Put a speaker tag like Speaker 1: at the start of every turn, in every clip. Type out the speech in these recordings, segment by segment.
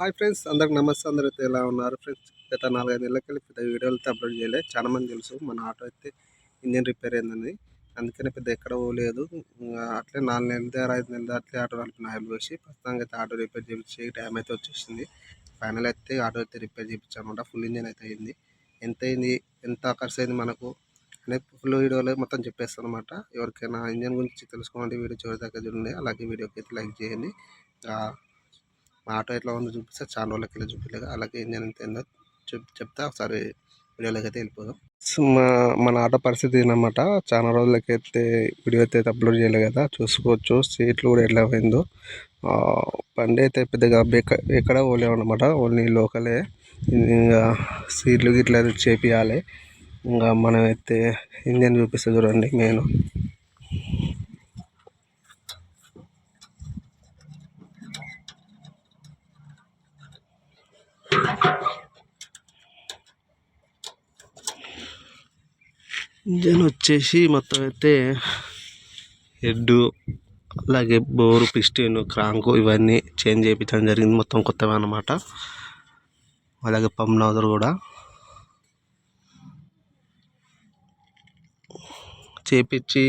Speaker 1: Hi friends అందరికి నమస్తే. అందరూ అయితే ఎలా ఉన్నారు ఫ్రెండ్స్? గత నాలుగైదు నెలలకెళ్ళి పెద్ద వీడియోలు అయితే అప్లోడ్ చేయలేదు చాలా మంది తెలుసు మన ఆటో అయితే ఇంజన్ రిపేర్ అయిందని. అందుకనే పెద్ద ఎక్కడ పోలేదు. అట్లే నాలుగు నెలల దగ్గర ఐదు నెలల అట్లే ఆటో నడిపిన ఆయిల్ పోసి ప్రస్తుతానికి అయితే ఆటో రిపేర్ చేయించి టైం అయితే వచ్చేసింది. ఫైనల్ అయితే ఆటో అయితే రిపేర్ చేయించామన్నమాట. ఫుల్ ఇంజన్ అయితే అయింది. ఎంత అయింది? ఎంత ఖర్చు అయింది మనకు? అనేది ఫుల్ వీడియోలో మొత్తం చెప్పేస్తాను అనమాట ఎవరికైనా ఇంజన్ గురించి తెలుసుకోవాలంటే వీడియో చివరి దగ్గర చూడండి. అలాగే వీడియోకి అయితే లైక్ చేయండి. మా ఆటో ఎట్లా ఉందో చూపిస్తే. చాలా రోజులకి వెళ్ళి చూపించలేదు అలాగే ఇంజన్ ఎంత ఏందో చెప్తా. ఒకసారి వీడియోలోకి అయితే వెళ్ళిపోదాం. సో మా మన ఆటో పరిస్థితి ఏంటన్నమాట చాలా రోజులకి అయితే వీడియో అయితే అప్లోడ్ చేయలేదు కదా. చూసుకోవచ్చు. సీట్లు కూడా ఎట్లా పోయిందో. బండి అయితే పెద్దగా ఎక్కడ పోలేము అనమాట ఓన్లీ లోకలే. ఇంకా సీట్లు గిట్ల చేపియాలి. ఇంకా మనమైతే ఇంజన్ చూపిస్తే చూడండి మెయిన్. ఇంజన్ వచ్చేసి మొత్తం అయితే హెడ్ అలాగే బోరు పిస్టిన్ క్రాంకు ఇవన్నీ చేంజ్ చేయించడం జరిగింది. మొత్తం కొత్తవి అన్నమాట. అలాగే పంప్ నౌజర్ కూడా చేపించి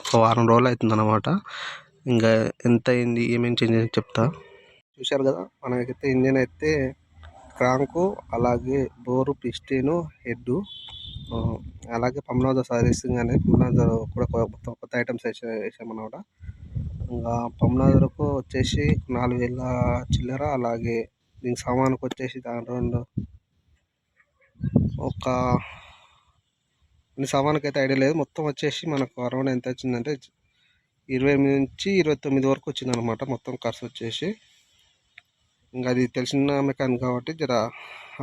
Speaker 1: ఒక వారం రోజులు అవుతుంది అనమాట ఇంకా ఎంత అయింది ఏమేమి చేంజ్ చెప్తా. చూశారు కదా మనకైతే ఇంజన్ అయితే క్రాంకు అలాగే బోరు పిస్టిను హెడ్ అలాగే పమ్నాజ సర్వీసింగ్ కానీ పమ్నాజర్ కూడా మొత్తం కొత్త ఐటమ్స్ వేసా వేసామన్నమాట ఇంకా పమ్నాజర్కు వచ్చేసి నాలుగు వేల చిల్లర అలాగే దీనికి సామానుకు వచ్చేసి దాని రెండు ఒక సామానుకి అయితే ఐడియా లేదు. మొత్తం వచ్చేసి మనకు అరౌండ్ ఎంత వచ్చిందంటే ఇరవై ఎనిమిది నుంచి ఇరవై తొమ్మిది వరకు వచ్చిందనమాట మొత్తం ఖర్చు వచ్చేసి. ఇంకా అది తెలిసిన మెకానిక్ కాబట్టి జర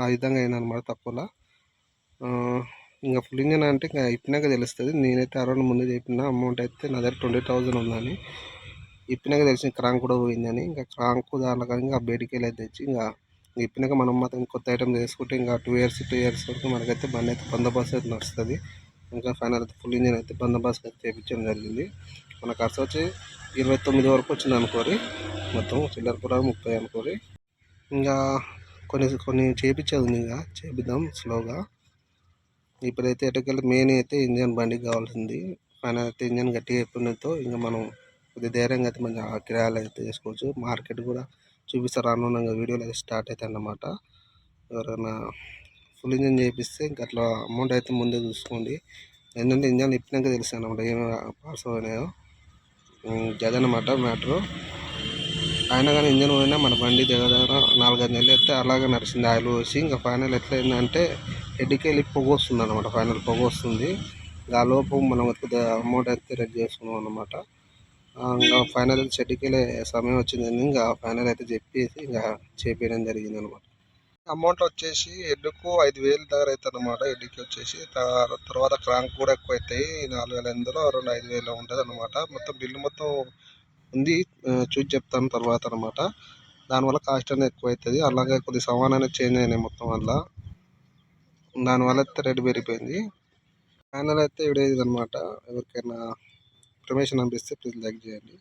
Speaker 1: ఆ విధంగా అయిందనమాట తక్కువలో ఇంకా ఫుల్ ఇంజన్ అంటే ఇంకా ఇప్పినాక తెలుస్తుంది. నేనైతే అరౌండ్ ముందే చెప్పిన అమౌంట్ అయితే నా దగ్గర ట్వంటీ థౌజండ్ ఉందని. ఇప్పినాక తెలిసిన క్రాంక్ కూడా పోయిందని. ఇంకా క్రాంక్ దాంట్లో కానీ ఇంకా బయటికి వెళ్ళి తెచ్చి ఇంకా ఇప్పినాక మనం మాత్రం కొత్త ఐటమ్ చేసుకుంటే ఇంకా టూ ఇయర్స్ టూ ఇయర్స్ వరకు మనకైతే బండి అయితే బందోబస్తు అయితే నడుస్తుంది. ఇంకా ఫైనల్ అయితే ఫుల్ ఇంజన్ అయితే బందోబస్తు అయితే చేయించడం జరిగింది. మన ఖర్చు వచ్చి ఇరవై తొమ్మిది వరకు వచ్చింది అనుకోరి. మొత్తం చిల్లర కూడా ముప్పై అనుకోరి. ఇంకా కొన్ని కొన్ని చేయించేది ఉంది ఇంకా చేపిద్దాం స్లోగా ఇప్పుడైతే ఎటుకెళ్ళి మెయిన్ అయితే ఇంజన్ బండికి కావాల్సింది. పైన అయితే ఇంజన్ గట్టిగా అయిపోయినతో ఇంకా మనం కొద్దిగా ధైర్యంగా అయితే మంచి కిరాయాలు అయితే చేసుకోవచ్చు మార్కెట్ కూడా చూపిస్తారు అనుగుణంగా వీడియోలు అయితే స్టార్ట్ అవుతాయి అన్నమాట. ఎవరైనా ఫుల్ ఇంజన్ చేపిస్తే ఇంకా అట్లా అమౌంట్ అయితే ముందే చూసుకోండి. ఏంటంటే ఇంజన్ ఇప్పినాక తెలుసు అనమాట ఏమి పార్ట్స్ అయినాయో. జగన్నమాట మ్యాటరు అయినా కానీ ఇంజన్ పోయినా మన బండి దగ్గర దగ్గర నాలుగైదు నెలలు అయితే అలాగే నడిచింది. ఆయిల్ పోసి ఇంకా ఫైనల్ ఎట్లా అయిందంటే హెడ్కి వెళ్ళి పొగ వస్తుంది అనమాట ఫైనల్ పొగ వస్తుంది దానిలోపు మనం కొద్దిగా అమౌంట్ అయితే రెడీ చేసుకున్నాం అనమాట ఇంకా ఫైనల్ షెడ్కి వెళ్ళే సమయం వచ్చిందని ఇంకా ఫైనల్ అయితే చెప్పేసి ఇంకా చేపేయడం జరిగింది అనమాట అమౌంట్ వచ్చేసి ఎడ్డుకు ఐదు వేలు దగ్గర అవుతుంది అనమాట ఎడ్డుకి వచ్చేసి తర్వాత క్రాంక్ కూడా ఎక్కువ అవుతాయి నాలుగు వేల ఎనిమిదిలో రెండు ఐదు వేలు ఉంటుంది అనమాట మొత్తం బిల్లు మొత్తం ఉంది చూసి చెప్తాను తర్వాత అనమాట దానివల్ల కాస్ట్ అనేది ఎక్కువ అవుతుంది అలాగే కొద్ది సామాన్ అనేది చేంజ్ అయినాయి మొత్తం వల్ల. దానివల్ల అయితే రేటు పెరిగిపోయింది. ఫైనల్ అయితే వీడియో అనమాట ఎవరికైనా ఇన్ఫర్మేషన్ అనిపిస్తే ప్లీజ్ లైక్ చేయండి.